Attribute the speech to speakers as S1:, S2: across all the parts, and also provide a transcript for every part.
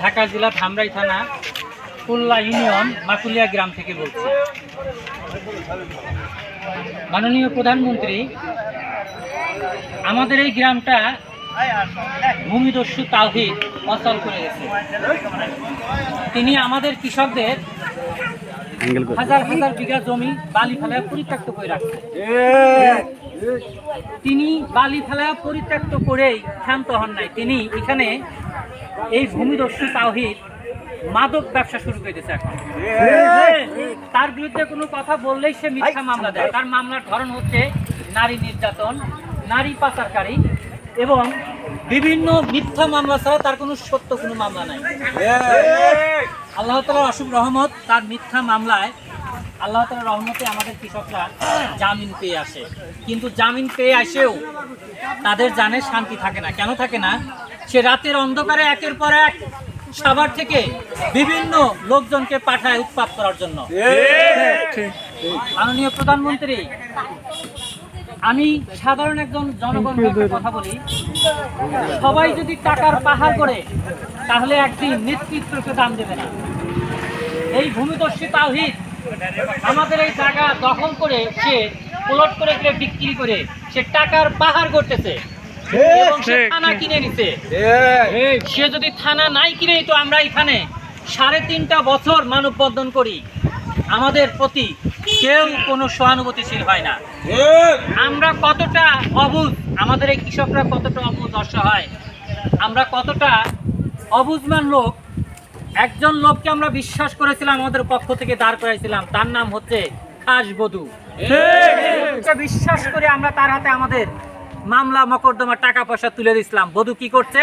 S1: ঢাকা জেলা ধামরাই থানা কুল্লা ইউনিয়ন মাকুলিয়া গ্রাম থেকে বলছি। মাননীয় প্রধানমন্ত্রী আমাদের এই গ্রামটা ভূমিদস্যু তাওহিদ অচল করে গেছে। তিনি আমাদের কৃষকদের হাজার হাজার বিঘা জমি বালি ফেলায় পরিত্যক্ত করে রাখছে। তিনি বালি ফেলায় পরিত্যক্ত করেই ক্ষান্ত হন নাই। তিনি এখানে এই ভূমিদস্যু তাওহিদ মাদক ব্যবসা শুরু করে দিয়েছে এখন। তার বিরুদ্ধে কোনো কথা বললেই সে মিথ্যা মামলা দেয়। তার মামলার ধরন হচ্ছে নারী নির্যাতন নারী পাচারকারী এবং বিভিন্ন মিথ্যা মামলা ছাড়া তার কোনো সত্য কোনো মামলা নাই। আল্লাহ তালার অসুখ রহমত তার মিথ্যা মামলায় আল্লাহ তালার রহমতে আমাদের কৃষকরা জামিন পেয়ে আসে। কিন্তু জামিন পেয়ে আসেও তাদের জানে শান্তি থাকে না। কেন থাকে না? সে রাতের অন্ধকারে একের পর এক সাভার থেকে বিভিন্ন লোকজনকে পাঠায় উৎপাত করার জন্য। মাননীয় প্রধানমন্ত্রী, আমি সাধারণ একজন জনগণকে একটা কথা বলি। সবাই যদি টাকার পাহাড় করে, তাহলে একদিন নেতৃত্বকে দাম দেবে না। এই ভূমিদস্যু তাওহিদ আমাদের এই জায়গা দখল করে সে প্লট করে করে বিক্রি করে সে টাকার পাহাড় করতেছে এবং সে থানা কিনে নিছে। সে যদি থানা নাই কিনে তো আমরা এখানে সাড়ে তিনটা বছর মানববন্ধন করি। আমাদের প্রতি কেউ কোনো সহানুভূতিশীল হয় না। আমরা কতটা অবুধ আমাদের এই কৃষকরা কতটা অবুধ অসহায় আমরা কতটা অবুঝমান লোক একজন লোককে আমরা বিশ্বাস করেছিলাম আমাদের পক্ষ থেকে দাঁড় করাইছিলাম। তার নাম হচ্ছে খাস বধু। বিশ্বাস করে আমরা তার হাতে আমাদের মামলা মকদ্দমা টাকা পয়সা তুলে দিছিলাম বধু কি করছে?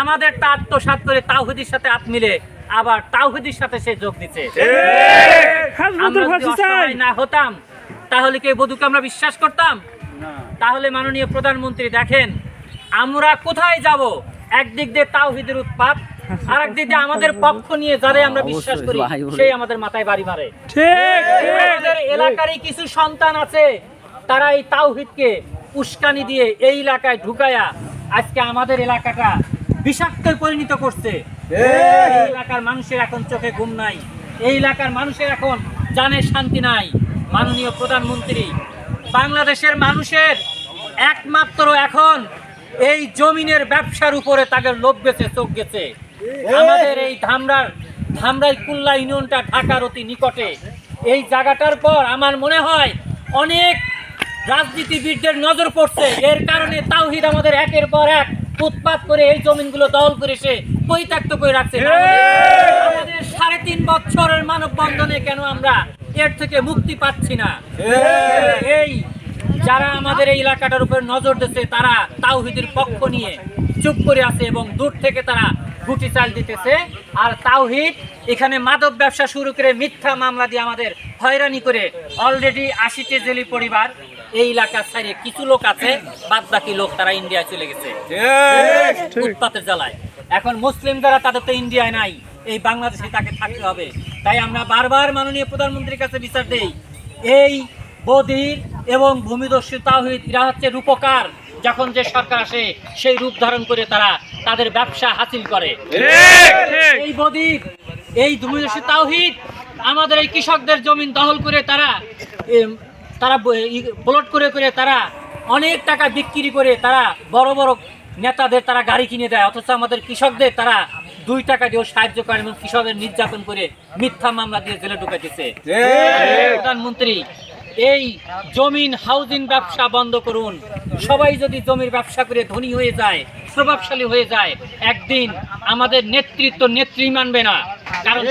S1: আমাদের তা আত্মসাত করে তাওহিদির সাথে হাত মিলে আবার তাওহিদির সাথে সে যোগ দিচ্ছে। না হতাম তাহলে কি বধুকে আমরা বিশ্বাস করতাম? তাহলে মাননীয় প্রধানমন্ত্রী দেখেন আমরা কোথায় যাব? একদিক দিয়ে তাওহিদের উৎপাত আর আমাদের পক্ষ নিয়ে যারে আমরা বিশ্বাস করি সেই আমাদের মাথায় বাড়ি মারে আমাদের এলাকারই কিছু সন্তান আছে তারা এই তাওহিদকে উস্কানি দিয়ে এই এলাকায় ঢুকায়া আজকে আমাদের এলাকাটা বিষাক্ত পরিণত করছে। এই এলাকার মানুষের এখন চোখে ঘুম নাই। এই এলাকার মানুষের এখন জানে শান্তি নাই। মাননীয় প্রধানমন্ত্রী বাংলাদেশের মানুষের একমাত্র এখন এই জমিনের ব্যবসার উপরে তাদের লোভ গেছে চোখ গেছে। আমাদের এই ধামরার ধামরাই কুল্লা ইউনিয়নটা ঢাকার অতি নিকটে। এই জায়গাটার পর আমার মনে হয় অনেক রাজনীতিবিদদের নজর পড়ছে। এর কারণে তাওহিদ আমাদের একের পর এক উৎপাত করে এই জমিনগুলো দখল করে সে পরিত্যক্ত করে রাখছে। আমাদের সাড়ে তিন বছরের মানববন্ধনে কেন আমরা এর থেকে মুক্তি পাচ্ছি না? এই যারা আমাদের এই এলাকাটার উপর নজর দিচ্ছে তারা তাওহিদের পক্ষ নিয়ে চুপ করে আছে এবং দূর থেকে তারা গুটি চাল দিতেছে। আর তাওহিদ এখানে মাদক ব্যবসা শুরু করে মিথ্যা মামলা দিয়ে আমাদের হয়রানি করে অলরেডি আশিটি জেলি পরিবার এই এলাকার সাইডে কিছু লোক আছে বাদ বাকি লোক তারা ইন্ডিয়ায় চলে গেছে। উৎপাতের জ্বালায়। এখন মুসলিম যারা তাদের তো ইন্ডিয়ায় নাই এই বাংলাদেশে তাকে থাকতে হবে। তাই আমরা বারবার মাননীয় প্রধানমন্ত্রীর কাছে বিচার দেই এই বদির এবং ভূমিদস্যু তাহিদ এরা হচ্ছে রূপকার। যখন যে সরকার আসে সেই রূপ ধারণ করে তারা তাদের ব্যবসা হাসিল করে। এই বদির এই ভূমিদস্যু তাওহিদ আমাদের এই কৃষকদের জমিন দখল করে তারা তারা প্লট করে করে তারা অনেক টাকা বিক্রি করে তারা বড় বড় নেতাদের তারা গাড়ি কিনে দেয়। অথচ আমাদের কৃষকদের তারা দুই টাকা দিয়েও সাহায্য করে এবং কৃষকের নির্যাতন করে মিথ্যা মামলা দিয়ে জেলে ঢুকাইতেছে। প্রধানমন্ত্রী এই জমিন হাউজিং ব্যবসা বন্ধ করুন। সবাই যদি জমির ব্যবসা করে ধনী হয়ে যায় প্রভাবশালী হয়ে যায় একদিন আমাদের নেতৃত্ব নেত্রী মানবে না। কারণ